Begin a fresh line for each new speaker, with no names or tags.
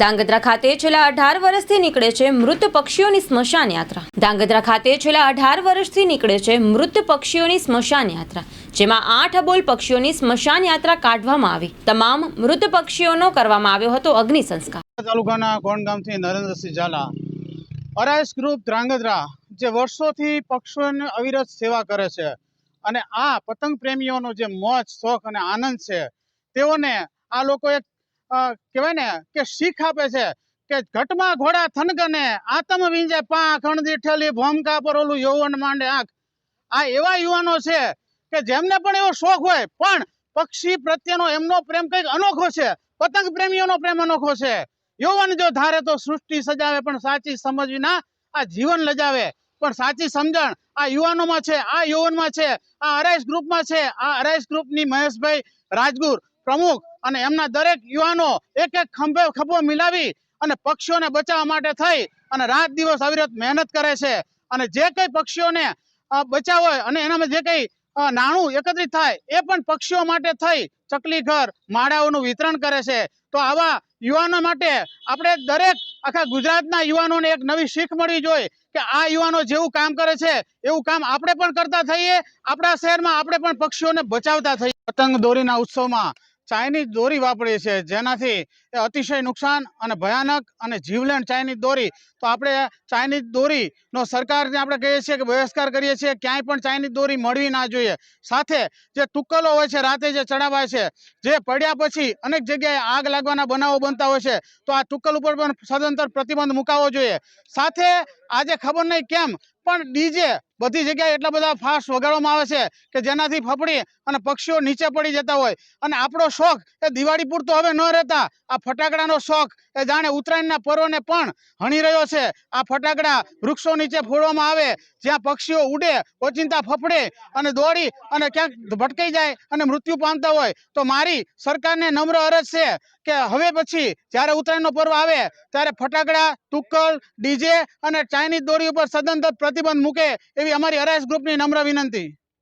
ધાંગધ્રા ખાતે છેલ્લા અઢાર વર્ષથી નીકળે છે મૃત પક્ષીઓની સ્મશાન યાત્રા. ધાંગધ્રા ખાતે છેલ્લા અઢાર વર્ષથી નીકળે છે મૃત પક્ષીઓની સ્મશાન યાત્રા, જેમાં આઠ અબોલ પક્ષીઓની સ્મશાન યાત્રા કાઢવામાં આવી. તમામ મૃત પક્ષીઓનો કરવામાં આવ્યો હતો અગ્નિ સંસ્કાર.
તાલુકાના કોણ ગામથી નરેન્દ્રસિંહ ઝાલા. અરાઈસ ગ્રુપ ધ્રાંગધ્રા જે વર્ષોથી પક્ષીઓની અવિરત સેવા કરે છે અને આ પતંગ પ્રેમીઓનો જે મોજ, શોખ અને આનંદ છે, તેઓને આ લોકો એક કહેવાય ને કે શીખ આપે છે કે ઘટમાં ઘોડા થનગને આતમ વિંજે પાંખ, અણધી ઠેલી, ભોમકા પર ઓલું યૌવન માંડે આંખ. આ એવા યુવાનો છે કે જેમને પણ એવો શોખ હોય, પણ પક્ષી પ્રત્યેનો એમનો પ્રેમ કંઈક અનોખો છે, પતંગ પ્રેમીઓનો પ્રેમ અનોખો છે. યૌવન જો ધારે તો સૃષ્ટિ સજાવે, પણ સાચી સમજ વિના આ જીવન લજાવે. પણ સાચી સમજણ આ યુવાનોમાં છે, આ યૌવનમાં છે, આ અરાઈસ ગ્રુપમાં છે, આ અરાઈસ ગ્રુપની મહેશભાઈ રાજગુર પ્રમુખ અને એમના દરેક યુવાનો એક એક ખંભે ખભો મિલાવી અને પક્ષીઓને બચાવવા માટે થઈ અને રાત દિવસ અવિરત મહેનત કરે છે. અને જે કંઈ પક્ષીઓને બચાવ હોય અને એનામાં જે કંઈ નાણું એકત્રિત થાય, એ પણ પક્ષીઓ માટે થઈ. ચકલી ઘર માળાઓનું વિતરણ કરે છે. તો આવા યુવાનો માટે આપણે દરેક આખા ગુજરાતના યુવાનોને એક નવી શીખ મળવી જોઈએ કે આ યુવાનો જેવું કામ કરે છે, એવું કામ આપણે પણ કરતા થઈએ. આપણા શહેરમાં આપણે પણ પક્ષીઓને બચાવતા થઈએ. પતંગ દોરીના ઉત્સવમાં ચાઇનીઝ દોરી વાપરીએ છીએ, જેનાથી એ અતિશય નુકસાન અને ભયાનક અને જીવલેણ ચાઇનીઝ દોરી. તો આપણે ચાઇનીઝ દોરીનો સરકારને આપણે કહીએ છીએ કે બહિષ્કાર કરીએ છીએ, ક્યાંય પણ ચાઇનીઝ દોરી મળવી ના જોઈએ. સાથે જે તુક્કલો હોય છે, રાતે જે ચડાવાય છે, જે પડ્યા પછી અનેક જગ્યાએ આગ લાગવાના બનાવો બનતા હોય છે, તો આ તુક્કલ ઉપર પણ સદંતર પ્રતિબંધ મુકાવવો જોઈએ. સાથે આજે ખબર નહીં કેમ, પણ ડીજે બધી જગ્યાએ એટલા બધા ફાસ્ટ વગાડવામાં આવે છે કે જેનાથી ફફડી અને પક્ષીઓ નીચે પડી જતા હોય. અને આપણો શોખ એ દિવાળી પૂરતો હવે ન રહેતા. આ ફટાકડાનો શોખ એ જાણે ઉત્તરાયણના પર્વને પણ હણી રહ્યો છે. આ ફટાકડા વૃક્ષો નીચે ફોડવામાં આવે, જ્યાં પક્ષીઓ ઉડે, ઓચિંતા ફફડે અને દોડી અને ક્યાંક ભટકાઈ જાય અને મૃત્યુ પામતા હોય. તો મારી સરકારને નમ્ર અરજ છે કે હવે પછી જ્યારે ઉત્તરાયણનો પર્વ આવે, ત્યારે ફટાકડા, તુક્કલ, ડીજે અને ચાઇનીઝ દોરી ઉપર સદંતર પ્રતિબંધ મૂકે એવી અમારી અરાયસ ગ્રુપની નમ્ર વિનંતી.